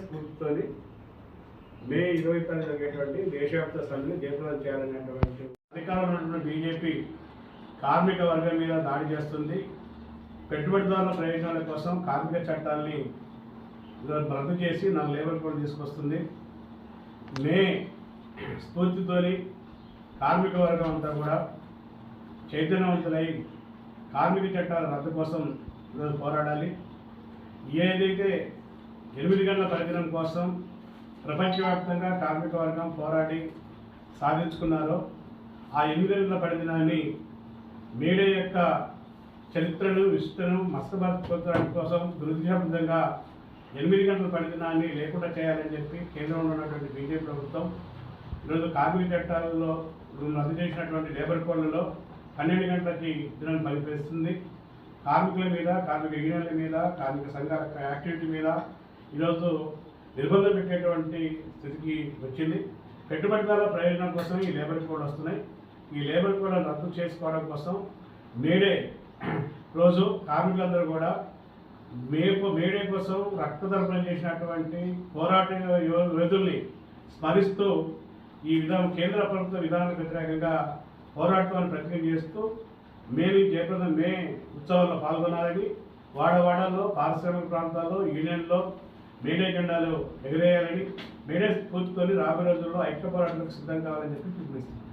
స్ఫూర్తితోని మే ఇరవై తారీఖు జరిగేటువంటి దేశవ్యాప్త సమ్మెని జయప్రదం చేయాలనేటువంటి అధికారంలో ఉన్నటువంటి బీజేపీ కార్మిక వర్గం మీద దాడి చేస్తుంది. పెట్టుబడిదారుల ప్రయోజనాల కోసం కార్మిక చట్టాల్ని రద్దు చేసి నా లేబర్ కోడ్ తీసుకొస్తుంది. మే స్ఫూర్తితోని కార్మిక వర్గం అంతా కూడా చైతన్యవంతులై కార్మిక చట్టాల రద్దు కోసం ఈరోజు పోరాడాలి. ఏదైతే ఎనిమిది గంటల పరిధినం కోసం ప్రపంచవ్యాప్తంగా కార్మిక వర్గం పోరాడి సాధించుకున్నారో ఆ ఎనిమిది గంటల పరిధినాన్ని మీడియా యొక్క చరిత్రను విస్తృతను మస్తపరచడం కోసం దురుద్దేశంగా ఎనిమిది గంటల పరిధినాన్ని లేకుండా చేయాలని చెప్పి కేంద్రంలో ఉన్నటువంటి బీజేపీ ప్రభుత్వం ఈరోజు కార్మిక చట్టాలలో రద్దు చేసినటువంటి లేబర్ కోడ్లలో పన్నెండు గంటలకి దినాన్ని బలిపేస్తుంది కార్మికుల మీద కార్మిక యూనియన్ల మీద కార్మిక సంఘాల యాక్టివిటీ మీద ఈరోజు నిర్బంధం పెట్టేటువంటి స్థితికి వచ్చింది. పెట్టుబడిదారుల ప్రయోజనం కోసం ఈ లేబర్ కోడ్ వస్తున్నాయి. ఈ లేబర్ కోడ్ రద్దు చేసుకోవడం కోసం మేడే రోజు కార్మికులందరూ కూడా మే మేడే కోసం రక్తదర్పణ చేసినటువంటి పోరాట యో- యోధుల్ని స్మరిస్తూ ఈ విధానం కేంద్ర ప్రభుత్వ విధానానికి వ్యతిరేకంగా పోరాటాన్ని ప్రతిజ్ఞ చేస్తూ మేము జయప్రదం మే ఉత్సవాల్లో పాల్గొనాలని వాడవాడల్లో పారిశ్రామిక ప్రాంతాల్లో యూనియన్లో మేడే జెండాలు ఎగరేయాలని మేడే స్ఫూర్తితోని రాబోయే రోజుల్లో ఐక్య పోరాటానికి సిద్ధం కావాలని చెప్పి పిలుపునిస్తున్నాం